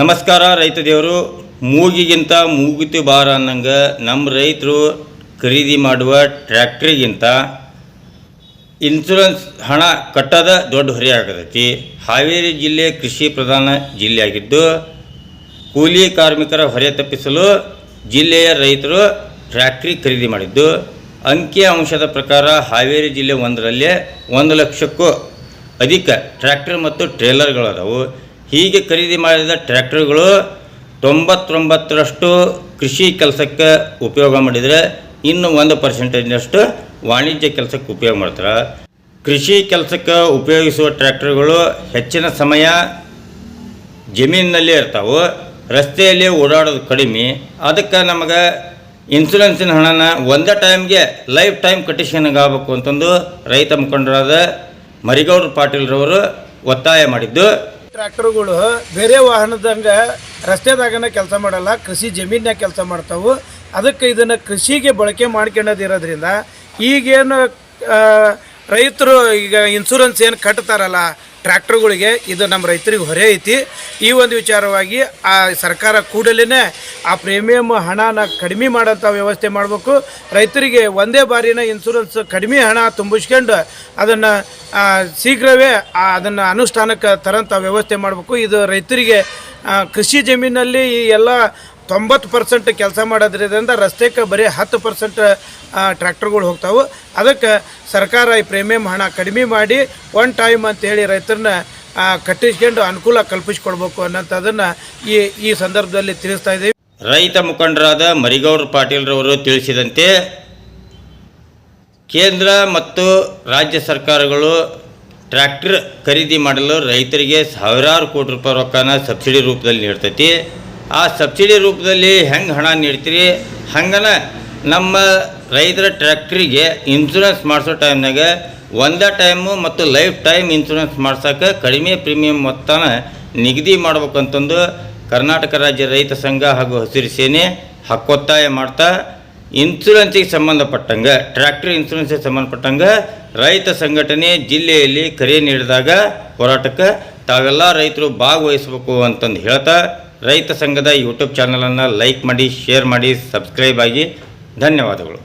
ನಮಸ್ಕಾರ ರೈತ ದೇವರು. ಮೂಗಿಗಿಂತ ಮೂಗುತಿ ಬಾರ ಅನ್ನಂಗೆ ನಮ್ಮ ರೈತರು ಖರೀದಿ ಮಾಡುವ ಟ್ರ್ಯಾಕ್ಟ್ರಿಗಿಂತ ಇನ್ಶೂರೆನ್ಸ್ ಹಣ ಕಟ್ಟದ ದೊಡ್ಡ ಹೊರೆ ಆಗತೈತಿ. ಹಾವೇರಿ ಜಿಲ್ಲೆ ಕೃಷಿ ಪ್ರಧಾನ ಜಿಲ್ಲೆಯಾಗಿದ್ದು, ಕೂಲಿ ಕಾರ್ಮಿಕರ ಹೊರೆ ತಪ್ಪಿಸಲು ಜಿಲ್ಲೆಯ ರೈತರು ಟ್ರ್ಯಾಕ್ಟ್ರಿ ಖರೀದಿ ಮಾಡಿದ್ದು. ಅಂಕಿ ಅಂಶದ ಪ್ರಕಾರ ಹಾವೇರಿ ಜಿಲ್ಲೆ ಒಂದರಲ್ಲೇ ಒಂದು ಲಕ್ಷಕ್ಕೂ ಅಧಿಕ ಟ್ರ್ಯಾಕ್ಟರ್ ಮತ್ತು ಟ್ರೇಲರ್ಗಳು ಅದಾವು ಹೀಗೆ ಖರೀದಿ ಮಾಡಿದ ಟ್ರ್ಯಾಕ್ಟರ್ಗಳು ತೊಂಬತ್ತೊಂಬತ್ತರಷ್ಟು ಕೃಷಿ ಕೆಲಸಕ್ಕೆ ಉಪಯೋಗ ಮಾಡಿದರೆ ಇನ್ನು ಒಂದು ಪರ್ಸೆಂಟೇಜ್ನಷ್ಟು ವಾಣಿಜ್ಯ ಕೆಲಸಕ್ಕೆ ಉಪಯೋಗ ಮಾಡ್ತಾರೆ. ಕೃಷಿ ಕೆಲಸಕ್ಕೆ ಉಪಯೋಗಿಸುವ ಟ್ರ್ಯಾಕ್ಟರ್ಗಳು ಹೆಚ್ಚಿನ ಸಮಯ ಜಮೀನಿನಲ್ಲಿ ಇರ್ತಾವೆ, ರಸ್ತೆಯಲ್ಲಿ ಓಡಾಡೋದು ಕಡಿಮೆ. ಅದಕ್ಕೆ ನಮಗೆ ಇನ್ಸೂರೆನ್ಸಿನ ಹಣನ ಒಂದೇ ಟೈಮ್ಗೆ ಲೈಫ್ ಟೈಮ್ ಕಟ್ಟಿಸ್ಕೊಂಡಾಗಬೇಕು ಅಂತಂದು ರೈತ ಮುಖಂಡರಾದ ಮರಿಗೌಡ್ರ ಪಾಟೀಲ್ರವರು ಒತ್ತಾಯ ಮಾಡಿದ್ದು. ಟ್ರ್ಯಾಕ್ಟರ್ಗಳು ಬೇರೆ ವಾಹನದಂಗೆ ರಸ್ತೆದಾಗನ ಕೆಲಸ ಮಾಡಲ್ಲ, ಕೃಷಿ ಜಮೀನಾಗ ಕೆಲಸ ಮಾಡ್ತಾವೆ. ಅದಕ್ಕೆ ಇದನ್ನು ಕೃಷಿಗೆ ಬಳಕೆ ಮಾಡ್ಕೊಳ್ಳೋದಿರೋದ್ರಿಂದ ಈಗೇನು ರೈತರು ಈಗ ಇನ್ಸೂರೆನ್ಸ್ ಏನು ಕಟ್ತಾರಲ್ಲ ಟ್ರ್ಯಾಕ್ಟರ್ಗಳಿಗೆ ಇದು ನಮ್ಮ ರೈತರಿಗೆ ಹೊರೆ ಐತಿ. ಈ ಒಂದು ವಿಚಾರವಾಗಿ ಆ ಸರ್ಕಾರ ಕೂಡಲೇ ಆ ಪ್ರೀಮಿಯಮ್ ಹಣನ ಕಡಿಮೆ ಮಾಡೋಂಥ ವ್ಯವಸ್ಥೆ ಮಾಡಬೇಕು. ರೈತರಿಗೆ ಒಂದೇ ಬಾರಿನ ಇನ್ಸೂರೆನ್ಸ್ ಕಡಿಮೆ ಹಣ ತುಂಬಿಸ್ಕೊಂಡು ಅದನ್ನು ಶೀಘ್ರವೇ ಅದನ್ನು ಅನುಷ್ಠಾನಕ್ಕೆ ತರೋಂಥ ವ್ಯವಸ್ಥೆ ಮಾಡಬೇಕು. ಇದು ರೈತರಿಗೆ ಕೃಷಿ ಜಮೀನಲ್ಲಿ ಈ ಎಲ್ಲ ತೊಂಬತ್ತು ಪರ್ಸೆಂಟ್ ಕೆಲಸ ಮಾಡೋದ್ರಿಂದ ರಸ್ತೆಗೆ ಬರೀ ಹತ್ತು ಪರ್ಸೆಂಟ್ ಟ್ರ್ಯಾಕ್ಟರ್ಗಳು ಹೋಗ್ತಾವೆ. ಅದಕ್ಕೆ ಸರ್ಕಾರ ಈ ಪ್ರೀಮಿಯಂ ಹಣ ಕಡಿಮೆ ಮಾಡಿ, ಒನ್ ಟೈಮ್ ಅಂತೇಳಿ ರೈತರನ್ನ ಕಟ್ಟಿಸ್ಕೊಂಡು ಅನುಕೂಲ ಕಲ್ಪಿಸ್ಕೊಡ್ಬೇಕು ಅನ್ನೋಂಥದನ್ನು ಈ ಈ ಸಂದರ್ಭದಲ್ಲಿ ತಿಳಿಸ್ತಾ ಇದ್ದೀವಿ. ರೈತ ಮುಖಂಡರಾದ ಮರಿಗೌಡ್ರ ಪಾಟೀಲ್ರವರು ತಿಳಿಸಿದಂತೆ ಕೇಂದ್ರ ಮತ್ತು ರಾಜ್ಯ ಸರ್ಕಾರಗಳು ಟ್ರ್ಯಾಕ್ಟರ್ ಖರೀದಿ ಮಾಡಲು ರೈತರಿಗೆ ಸಾವಿರಾರು ಕೋಟಿ ರೂಪಾಯಿ ರೊಕ್ಕನ ಸಬ್ಸಿಡಿ ರೂಪದಲ್ಲಿ ನೀಡ್ತೈತಿ. ಆ ಸಬ್ಸಿಡಿ ರೂಪದಲ್ಲಿ ಹೆಂಗೆ ಹಣ ನೀಡ್ತೀರಿ? ಹಂಗನ ನಮ್ಮ ರೈತರ ಟ್ರ್ಯಾಕ್ಟ್ರಿಗೆ ಇನ್ಶೂರೆನ್ಸ್ ಮಾಡಿಸೋ ಟೈಮ್ನಾಗ ಒಂದೇ ಟೈಮು ಮತ್ತು ಲೈಫ್ ಟೈಮ್ ಇನ್ಶೂರೆನ್ಸ್ ಮಾಡ್ಸೋಕೆ ಕಡಿಮೆ ಪ್ರೀಮಿಯಂ ಮೊತ್ತನ ನಿಗದಿ ಮಾಡ್ಬೇಕಂತಂದು ಕರ್ನಾಟಕ ರಾಜ್ಯ ರೈತ ಸಂಘ ಹಾಗೂ ಹಸಿರು ಸೇನೆ ಹಕ್ಕೊತ್ತಾಯ ಮಾಡ್ತಾ ಇನ್ಸೂರೆನ್ಸಿಗೆ ಸಂಬಂಧಪಟ್ಟಂಗೆ ಟ್ರ್ಯಾಕ್ಟರ್ ಇನ್ಸೂರೆನ್ಸಿಗೆ ಸಂಬಂಧಪಟ್ಟಂಗೆ ರೈತ ಸಂಘಟನೆ ಜಿಲ್ಲೆಯಲ್ಲಿ ಕರೆ ನೀಡಿದಾಗ ಹೋರಾಟಕ್ಕೆ ತಾವೆಲ್ಲ ರೈತರು ಭಾಗವಹಿಸಬೇಕು ಅಂತಂದು ಹೇಳ್ತಾ ರೈತ ಸಂಘದ ಯೂಟ್ಯೂಬ್ ಚಾನಲನ್ನು ಲೈಕ್ ಮಾಡಿ ಶೇರ್ ಮಾಡಿ ಸಬ್ಸ್ಕ್ರೈಬ್ ಆಗಿ ಧನ್ಯವಾದಗಳು.